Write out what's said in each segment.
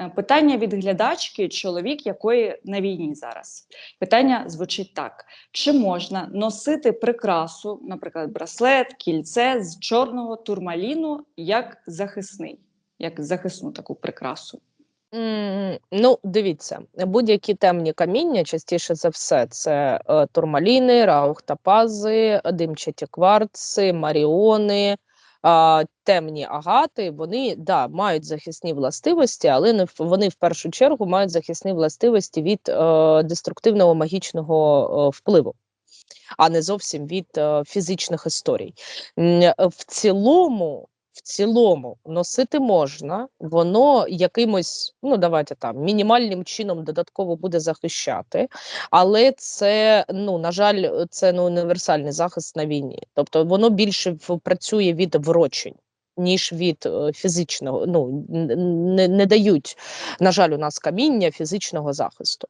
Е, Питання від глядачки, чоловік якої на війні зараз. Питання звучить так: чи можна носити прикрасу, наприклад, браслет, кільце з чорного турмаліну як захисний, як захисну таку прикрасу? М, Ну, дивіться, будь-які темні каміння, частіше за все, це е, турмаліни, раухтопази, димчаті кварци, маріони, а, темні агати. Вони да, мають захисні властивості, але не вони в першу чергу мають захисні властивості від е, деструктивного магічного е, впливу, а не зовсім від е, фізичних історій. В цілому, в цілому носити можна, воно якимось, ну давайте там, мінімальним чином додатково буде захищати, але це, ну, на жаль, це не універсальний захист на війні. Тобто воно більше працює від врочень. Ніж від е, фізичного, ну не, не дають, на жаль, у нас каміння фізичного захисту.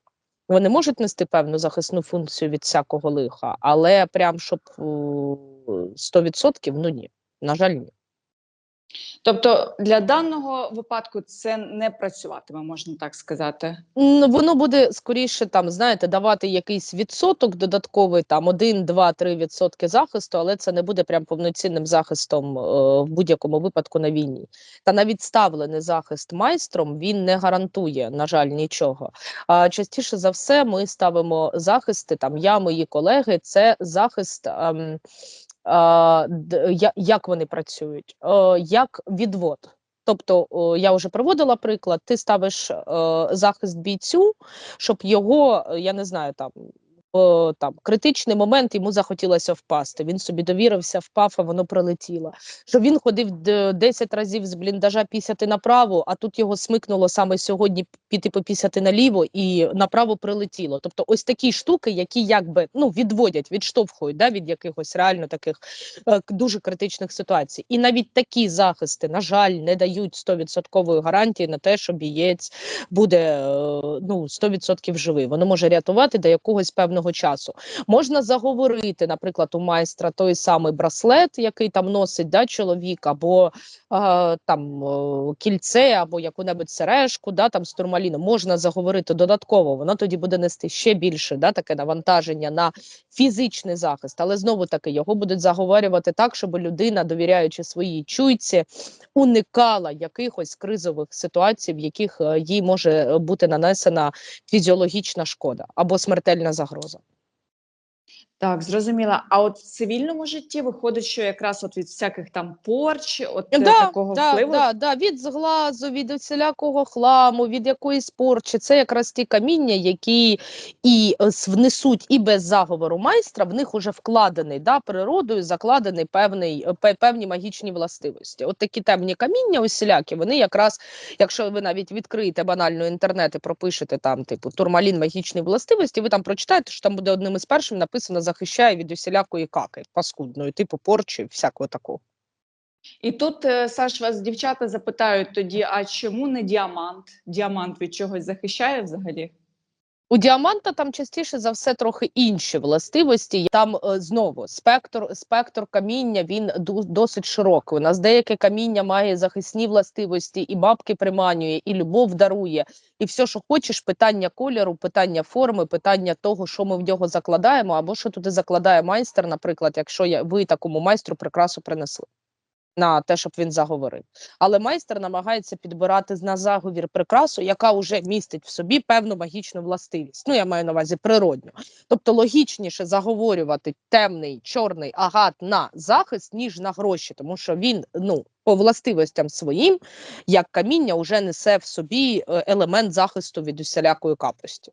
Вони можуть нести певну захисну функцію від всякого лиха, але прям щоб е, 100%, ну ні, на жаль, ні. Тобто для даного випадку це не працюватиме, можна так сказати. Воно буде скоріше там, знаєте, давати якийсь відсоток додатковий, там 1, 2, 3 відсотки захисту, але це не буде прям повноцінним захистом е, в будь-якому випадку на війні. Та навіть ставлений захист майстром він не гарантує, на жаль, нічого. А частіше за все, ми ставимо захисти. Там я, мої колеги, це захист. я- як вони працюють, як відвод. Тобто, я вже проводила приклад, ти ставиш е, захист бійцю, щоб його, е, я не знаю, там там критичний момент йому захотілося впасти. Він собі довірився, впав, а воно прилетіло. Що він ходив д- 10 разів з бліндажа пісяти направо, а тут його смикнуло саме сьогодні піти попісяти наліво і направо прилетіло. Тобто, ось такі штуки, які якби ну відводять, відштовхують да, від якихось реально таких е, дуже критичних ситуацій. І навіть такі захисти, на жаль, не дають 100% гарантії на те, що бієць буде е, ну 100% живий. Воно може рятувати до якогось певного часу. Можна заговорити, наприклад, у майстра той самий браслет, який там носить да, чоловік, або е, там кільце, або яку-небудь сережку, да, там з турмаліном. Можна заговорити додатково. Воно тоді буде нести ще більше да, таке навантаження на фізичний захист, але знову таки його будуть заговорювати так, щоб людина, довіряючи своїй чуйці, уникала якихось кризових ситуацій, в яких е, їй може е, бути нанесена фізіологічна шкода або смертельна загроза. Так, зрозуміла. А от в цивільному житті виходить, що якраз от від всяких там порч, от е, Да, такого да, впливу. да, да, від зглазу, від усілякого хламу, від якоїсь порчі. Це якраз ті каміння, які і е, внесуть і без заговору майстра, в них уже вкладений да, природою, закладений певний, е, певні магічні властивості. От такі темні каміння усілякі, вони якраз, якщо ви навіть відкриєте банально інтернет і пропишете там, типу, турмалін магічні властивості, ви там прочитаєте, що там буде одним із першим написано захищає від усілякої каки, паскудної, типу порчі, всякого такого. І тут, е, Саш, вас дівчата запитають тоді: а чому не діамант? Діамант від чогось захищає взагалі? У діаманта там частіше за все трохи інші властивості. Там е, знову спектр, спектр каміння він досить широкий. У нас деяке каміння має захисні властивості, і бабки приманює, і любов дарує, і все, що хочеш, питання кольору, питання форми, питання того, що ми в нього закладаємо, або що туди закладає майстер, наприклад, якщо я ви такому майстру прикрасу принесли. На те, щоб він заговорив, але майстер намагається підбирати на заговір прикрасу, яка вже містить в собі певну магічну властивість. Ну я маю на увазі природню. Тобто логічніше заговорювати темний чорний агат на захист, ніж на гроші, тому що він ну по властивостям своїм, як каміння, вже несе в собі е, елемент захисту від усілякої капості.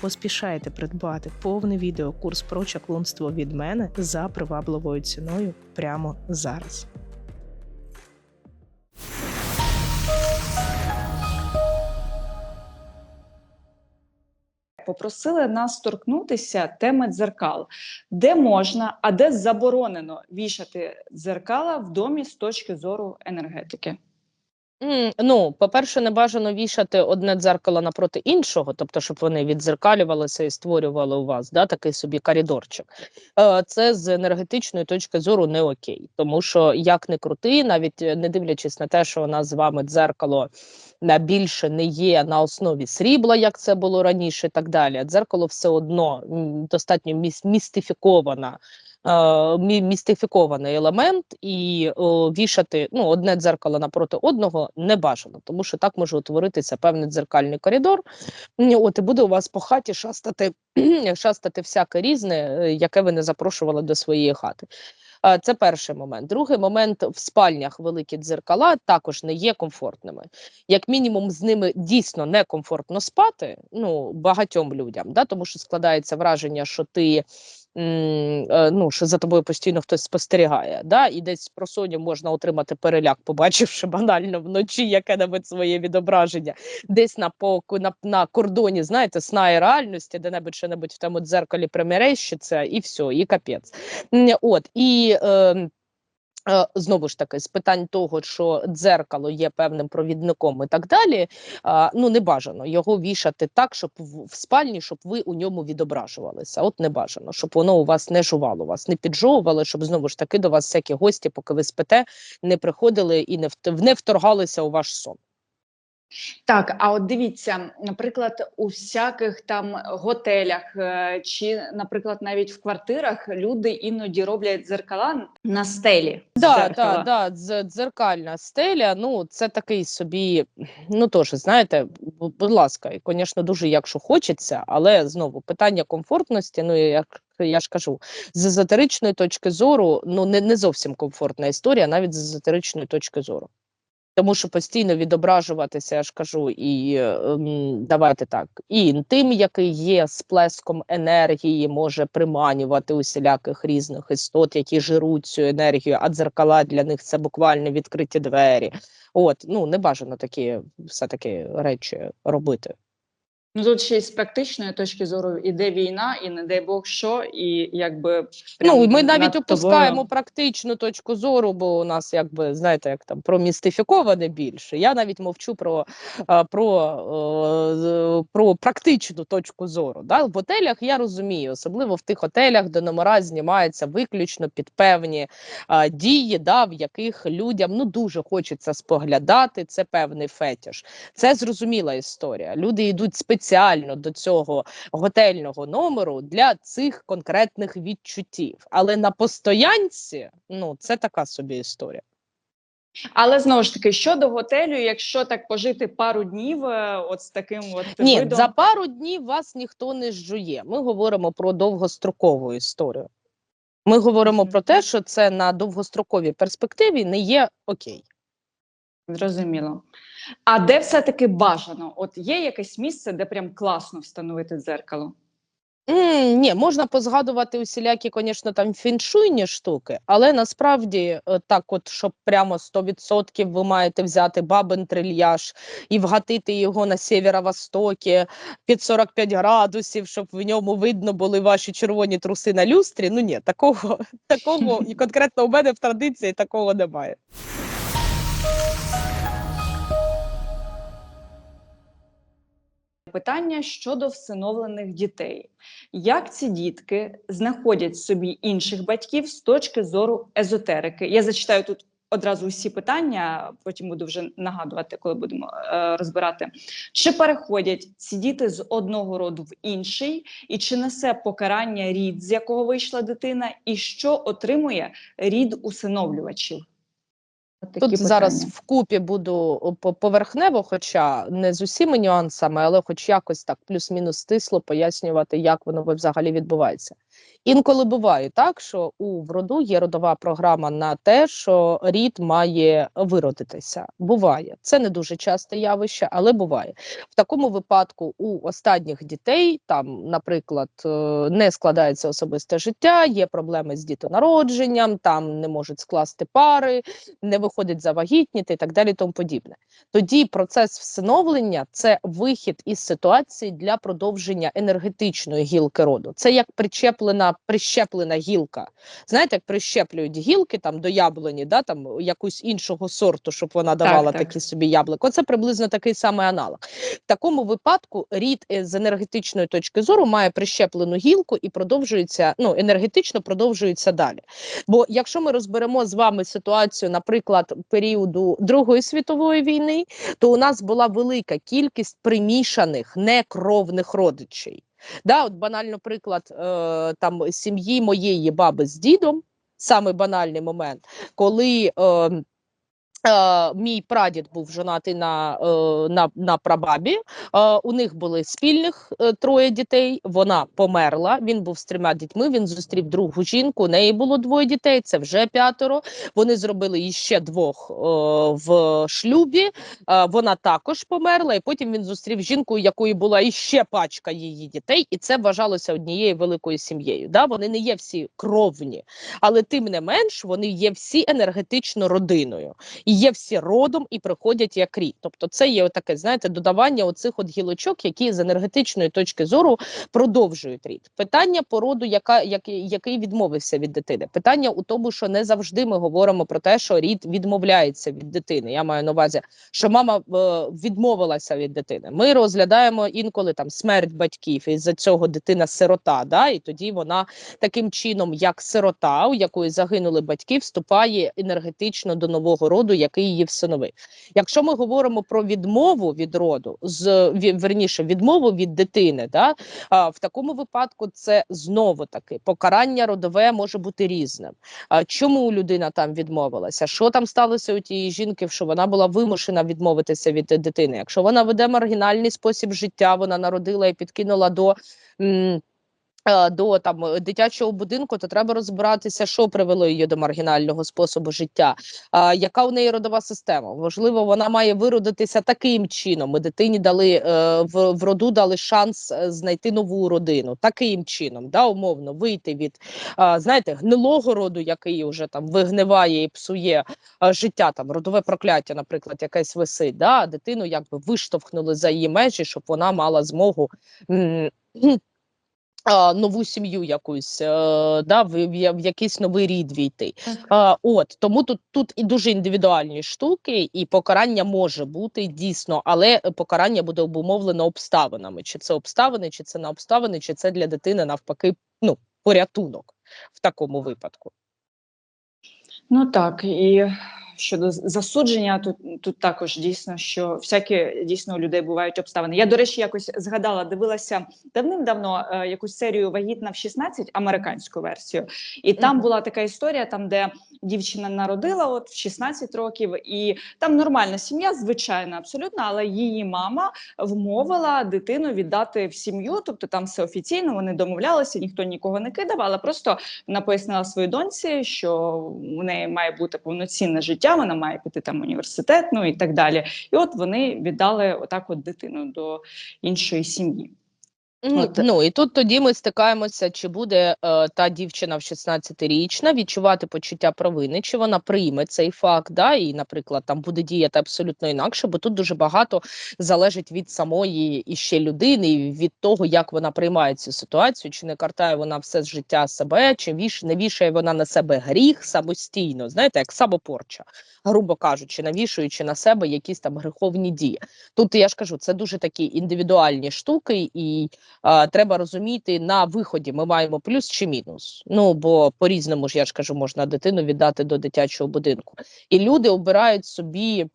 Поспішайте придбати повний відеокурс про чаклунство від мене за привабливою ціною прямо зараз. Попросили нас торкнутися теми дзеркал, де можна, а де заборонено вішати дзеркала в домі з точки зору енергетики. Ну, по-перше, не бажано вішати одне дзеркало напроти іншого, тобто, щоб вони віддзеркалювалися і створювали у вас да, такий собі коридорчик. Е, Це з енергетичної точки зору не окей, тому що як не крути, навіть е, не дивлячись на те, що у нас з вами дзеркало на більше не є на основі срібла, як це було раніше, і так далі. Дзеркало все одно достатньо міс- містифікована мі- містифікований елемент, і о, вішати ну, одне дзеркало напроти одного не бажано, тому що так може утворитися певний дзеркальний коридор. От і буде у вас по хаті шастати, шастати всяке різне, е, яке ви не запрошували до своєї хати. Е, Це перший момент. Другий момент в спальнях великі дзеркала також не є комфортними. Як мінімум, з ними дійсно некомфортно спати. Ну багатьом людям, да, тому що складається враження, що ти е, ну, що за тобою постійно хтось спостерігає. Да? І десь про Соню можна отримати переляк, побачивши банально вночі яке-небудь своє відображення, десь на, поку, на, на кордоні, знаєте, сна і реальності, де-небудь що-небудь в тому дзеркалі примерещиться, і все, і капець. От, і е, Е, Знову ж таки, з питань того, що дзеркало є певним провідником і так далі, ну не бажано його вішати так, щоб в, спальні, щоб ви у ньому відображувалися. От не бажано, щоб воно у вас не жувало, вас не піджовувало, щоб знову ж таки до вас всякі гості, поки ви спите, не приходили і не не вторгалися у ваш сон. Так, а от дивіться, наприклад, у всяких там готелях е, чи, наприклад, навіть в квартирах люди іноді роблять дзеркала на стелі. Да, дзеркала. да, да, дзеркальна стеля. Ну, це такий собі, ну теж, знаєте, будь ласка, і, звісно, дуже якщо хочеться, але знову питання комфортності, ну як я ж кажу, з езотеричної точки зору, ну не, не зовсім комфортна історія, навіть з езотеричної точки зору. Тому що постійно відображуватися, я ж кажу, і ем, давайте так, і інтим, який є сплеском енергії, може приманювати усіляких різних істот, які жируть цю енергію, а дзеркала для них це буквально відкриті двері. От, ну не бажано такі все-таки речі робити. Ну тут ще й з практичної точки зору іде війна, і не дай Бог що, і якби Ну, ми навіть опускаємо тобою- практичну точку зору, бо у нас якби знаєте, як там про містифіковане більше. Я навіть мовчу про, про, про практичну точку зору. Да? В готелях я розумію, особливо в тих готелях, де номера знімаються виключно під певні а, дії, да, в яких людям ну дуже хочеться споглядати. Це певний фетіш. Це зрозуміла історія. Люди йдуть спеціально до цього готельного номеру для цих конкретних відчуттів. Але на постоянці, ну це така собі історія. Але знову ж таки, щодо готелю, якщо так пожити пару днів, е, от з таким от Ні, видом, за пару днів вас ніхто не жує. Ми говоримо про довгострокову історію. Ми говоримо Мгм. про те, що це на довгостроковій перспективі не є окей. Зрозуміло. А де все-таки бажано? От є якесь місце, де прям класно встановити дзеркало? М, ні, можна позгадувати усілякі, звісно, там фіншуйні штуки, але насправді е, так, от щоб прямо 100% ви маєте взяти бабин трильяж і вгатити його на сєвєро-востокі під 45 градусів, щоб в ньому видно були ваші червоні труси на люстрі. Ну ні, такого, такого і конкретно у мене в традиції такого немає. Питання щодо всиновлених дітей. Як ці дітки знаходять собі інших батьків з точки зору езотерики? Я зачитаю тут одразу усі питання, потім буду вже нагадувати, коли будемо е, розбирати. Чи переходять ці діти з одного роду в інший, і чи несе покарання рід, з якого вийшла дитина, і що отримує рід усиновлювачів? Такі Тут зараз питання. вкупі буду поверхнево, хоча не з усіма нюансами, але хоч якось так плюс-мінус стисло пояснювати, як воно взагалі відбувається. Інколи буває так, що у в роду є родова програма на те, що рід має виродитися. Буває. Це не дуже часте явище, але буває. В такому випадку у останніх дітей, там, наприклад, е, не складається особисте життя, є проблеми з дітонародженням, там не можуть скласти пари, не виходить завагітніти і так далі, тому подібне. Тоді процес всиновлення це вихід із ситуації для продовження енергетичної гілки роду. Це як причеплена, прищеплена гілка. Знаєте, як прищеплюють гілки там до яблуні, да, там якусь іншого сорту, щоб вона давала так. такі собі яблуко. Це приблизно такий самий аналог. В такому випадку рід е, з енергетичної точки зору має прищеплену гілку і продовжується, ну енергетично продовжується далі. Бо якщо ми розберемо з вами ситуацію, наприклад, періоду Другої світової війни, то у нас була велика кількість примішаних некровних родичей. Да, от банально приклад е, там сім'ї моєї баби з дідом, саме банальний момент, коли. Е, Е, мій прадід був жонатий на, е, на, на прабабі. Е, у них були спільних е, троє дітей. Вона померла. Він був з трьома дітьми. Він зустрів другу жінку. У неї було двоє дітей. Це вже п'ятеро. Вони зробили іще двох е, в шлюбі. Е, вона також померла. І потім він зустрів жінку, якої була іще пачка її дітей, і це вважалося однією великою сім'єю. Да? Вони не є всі кровні, але тим не менш вони є всі енергетично родиною є всі родом і приходять як рід. Тобто, це є таке, знаєте, додавання оцих от гілочок, які з енергетичної точки зору продовжують рід. Питання по роду, яка який, який відмовився від дитини. Питання у тому, що не завжди ми говоримо про те, що рід відмовляється від дитини. Я маю на увазі, що мама е, відмовилася від дитини. Ми розглядаємо інколи там смерть батьків, і за цього дитина сирота. Да, і тоді вона таким чином, як сирота, у якої загинули батьки, вступає енергетично до нового роду, який її всиновив. Якщо ми говоримо про відмову від роду, з верніше відмову від дитини, да, в такому випадку це знову таки покарання родове може бути різним. А, чому людина там відмовилася? Що там сталося у тієї жінки, що вона була вимушена відмовитися від дитини? Якщо вона веде маргінальний спосіб життя, вона народила і підкинула до. До там е, дитячого будинку, то треба розбиратися, що привело її до маргінального способу життя, а, яка у неї родова система. Можливо, вона має виродитися таким чином. Ми дитині дали е, в, в роду дали шанс е, знайти нову родину, таким чином, да, умовно, вийти від знаєте, гнилого роду, який вже там вигниває і псує життя, там родове прокляття, наприклад, якесь висить. Да, дитину якби виштовхнули за її межі, щоб вона мала змогу. Нову сім'ю якусь, е, да, в, в, в якийсь новий рід війти. А, от тому тут тут і дуже індивідуальні штуки, і покарання може бути дійсно, але покарання буде обумовлено обставинами. Чи це обставини, чи це не обставини, чи це для дитини навпаки ну, порятунок в такому випадку. Ну так, і щодо засудження, тут, тут також дійсно, що всякі дійсно у людей бувають обставини. Я, до речі, якось згадала, дивилася давним-давно е, якусь серію Вагітна в 16, американську версію. І там Мгм. була така історія, там, де дівчина народила от в 16 років, і там нормальна сім'я, звичайна, абсолютно, але її мама вмовила дитину віддати в сім'ю, тобто там все офіційно, вони домовлялися, ніхто нікого не кидав, але просто вона пояснила своїй доньці, що у неї має бути повноцінне життя, вона має піти там університет, ну і так далі. І от вони віддали отак от дитину до іншої сім'ї. Ну, От. ну і тут тоді ми стикаємося, чи буде е, та дівчина в 16-річна відчувати почуття провини, чи вона прийме цей факт, да, і, наприклад, там буде діяти абсолютно інакше, бо тут дуже багато залежить від самої іще людини, і від того, як вона приймає цю ситуацію, чи не картає вона все з життя себе, чи віш, не вішає вона на себе гріх самостійно, знаєте, як самопорча, грубо кажучи, навішуючи на себе якісь там греховні дії. Тут я ж кажу, це дуже такі індивідуальні штуки, і треба розуміти на виході ми маємо плюс чи мінус. Ну бо по-різному ж я ж кажу, можна дитину віддати до дитячого будинку. І люди обирають собі.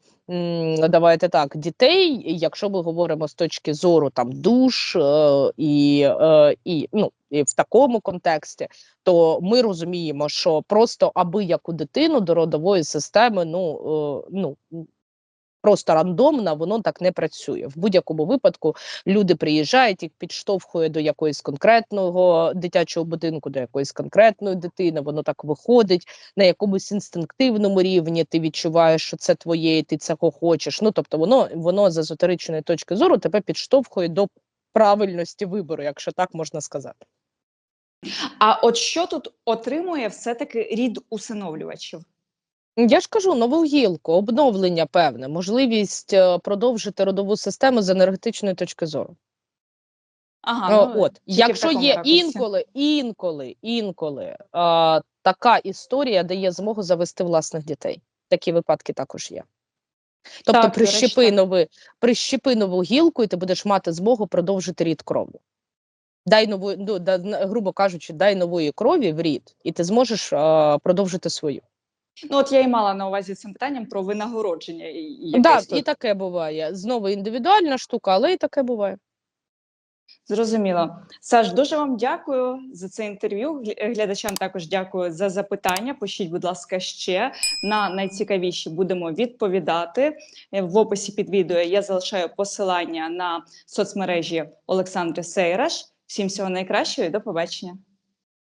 Давайте так, дітей, якщо ми говоримо з точки зору там душ е, і, е, і ну і в такому контексті, то ми розуміємо, що просто аби яку дитину до родової системи, ну е, ну просто рандомно воно так не працює. В будь-якому випадку люди приїжджають, їх підштовхує до якоїсь конкретного дитячого будинку, до якоїсь конкретної дитини. Воно так виходить на якомусь інстинктивному рівні. Ти відчуваєш, що це твоє, і ти цього хочеш. Ну тобто, воно воно з езотеричної точки зору тебе підштовхує до правильності вибору, якщо так можна сказати. А от що тут отримує все-таки рід усиновлювачів? Я ж кажу, нову гілку, обновлення певне, можливість е, продовжити родову систему з енергетичної точки зору. Ага, Е, ну, От, якщо є ракурсі. інколи, інколи, інколи е, така історія дає змогу завести власних дітей. Такі випадки також є. Тобто Так, прищепи, нови, прищепи нову гілку, і ти будеш мати змогу продовжити рід крові. Дай нову, ну, да, грубо кажучи, дай нової крові в рід, і ти зможеш е, продовжити свою. Ну, от я і мала на увазі цим питанням про винагородження. і- і Так, і таке буває. Знову індивідуальна штука, але і таке буває. Зрозуміло. Саш, дуже вам дякую за це інтерв'ю. Глядачам також дякую за запитання. Пишіть, будь ласка, ще на найцікавіші будемо відповідати. Е, В описі під відео я залишаю посилання на соцмережі Олександри Сейраш. Всім всього найкращого і до побачення.